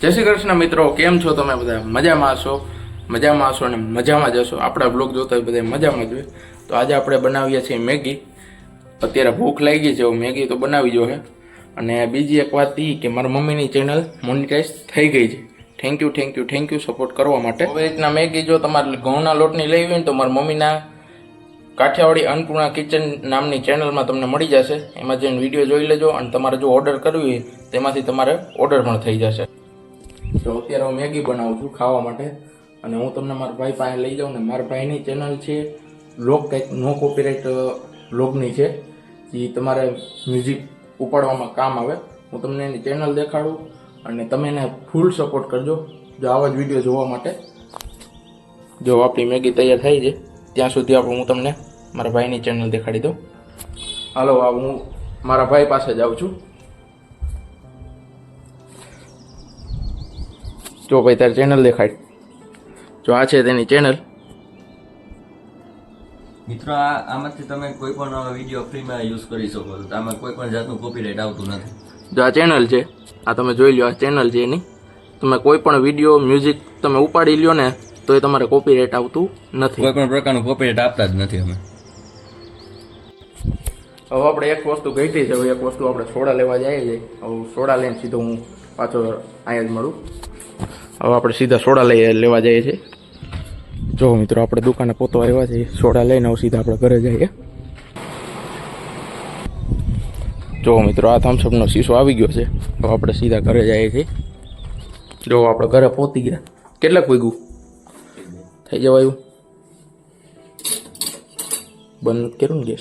જય શ્રી કૃષ્ણ મિત્રો, કેમ છો તમે બધા? મજામાં હશો? મજામાં હશો અને મજામાં જ હશો? આપણા બ્લોગ જોતા હોય બધા મજામાં જ હોય. તો આજે આપણે બનાવીએ છીએ મેગી. અત્યારે ભૂખ લાગી ગઈ છે મેગી તો બનાવી જો અને બીજી એક વાત એ કે મારા મમ્મીની ચેનલ મોનિટાઈઝ થઈ ગઈ છે. Thank you thank you thank you support કરવા માટે. હવે રીતના મેગી જો તમારે ઘઉંના લોટની લેવી હોય ને તો મારા મમ્મીના કાઠિયાવાડી અન્નપૂર્ણા કિચન નામની ચેનલમાં તમને મળી જશે. એમાં જઈને વીડિયો જોઈ લેજો અને તમારે જો ઓર્ડર કરવી હોય, તેમાંથી તમારે ઓર્ડર પણ થઈ જશે. તો અત્યારે હું મેગી બનાવું છું ખાવા માટે. અને હું તમને મારા ભાઈ પાસે લઈ જાઉં ને મારા ભાઈની ચેનલ છે, લોક કંઈક નો કોપીરાઇટ લોગની છે. એ તમારે મ્યુઝિક ઉપાડવામાં કામ આવે. હું તમને એની ચેનલ દેખાડું અને તમે એને ફૂલ સપોર્ટ કરજો. જો આવા જ વીડિયો જોવા માટે. જો આપણી મેગી તૈયાર થઈ છે, ત્યાં સુધી આપણે હું તમને મારા ભાઈની ચેનલ દેખાડી દઉં. હાલો હું મારા ભાઈ પાસે જ આવું છું. જો ભાઈ તારી ચેનલ દેખાય. જો આ છે તેની ચેનલ મિત્રો આ આમાંથી તમે કોઈ પણ વીડિયો ફ્રીમાં યુઝ કરી શકો છો. આમાં કોઈ પણ જાતનું કોપીરાઇટ આવતું નથી. જો આ ચેનલ છે આ તમે જોઈ લો આ ચેનલ છે એની. તમે કોઈ પણ વીડિયો મ્યુઝિક તમે ઉપાડી લ્યો ને તો એ તમારે કોપીરાઇટ આવતું નથી. કોઈ પણ પ્રકારનું કોપીરાઇટ આપતા જ નથી અમે. હવે આપણે એક વસ્તુ ઘટી છે હવે એક વસ્તુ આપણે સોડા લેવા જઈએ છીએ. હવે સોડા લઈને સીધો હું પાછો અહીંયા જ મળું. હવે આપણે સીધા સોડા લઈ લેવા જઈએ છીએ. જો મિત્રો, આપણે દુકાને પોતો આવ્યા છીએ. સોડા લઈને હવે સીધા આપણે ઘરે જઈએ. જો મિત્રો, આ થમ્સઅપનો શીશો આવી ગયો છે. હવે આપણે સીધા ઘરે જઈએ છીએ. જો આપણે ઘરે પહોંચી ગયા. કેટલાક વાગ્યું? થઈ જવાયું બંધ કર્યું ને ગેસ?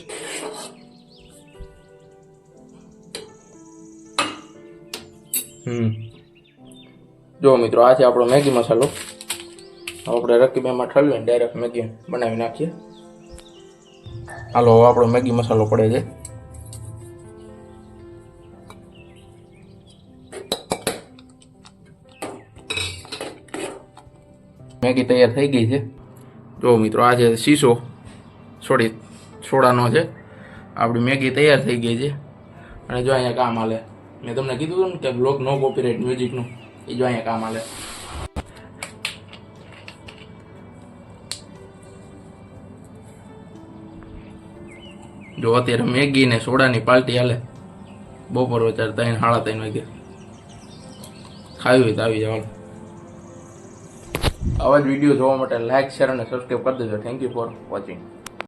હમ. જો મિત્રો આ છે આપણો મેગી મસાલો આપણે રકીબેમાં ઠલવીને ડાયરેક્ટ મેગી બનાવી નાખીએ. હાલો આપણો મેગી મસાલો પડે છે. મેગી તૈયાર થઈ ગઈ છે. જો મિત્રો, આ છે શીશો સોડી સોડાનો છે. આપણી મેગી તૈયાર થઈ ગઈ છે. અને જો અહીંયા કામ હાલે, મેં તમને કીધું હતું ને કે બ્લોગ નો કોપીરાઇટ મ્યુઝિકનું એ જો અહીંયા કામ હાલે જો અત્યારે મેગી ને સોડાની પાર્ટી હાલે. બપોર અત્યારે ત્રણ, સાડા ત્રણ વાગે. ખાવી હોય તો આવી જવાનું. આવા જ વીડિયો જોવા માટે લાઇક શેર અને સબસ્ક્રાઈબ કરી દેજો. Thank you for watching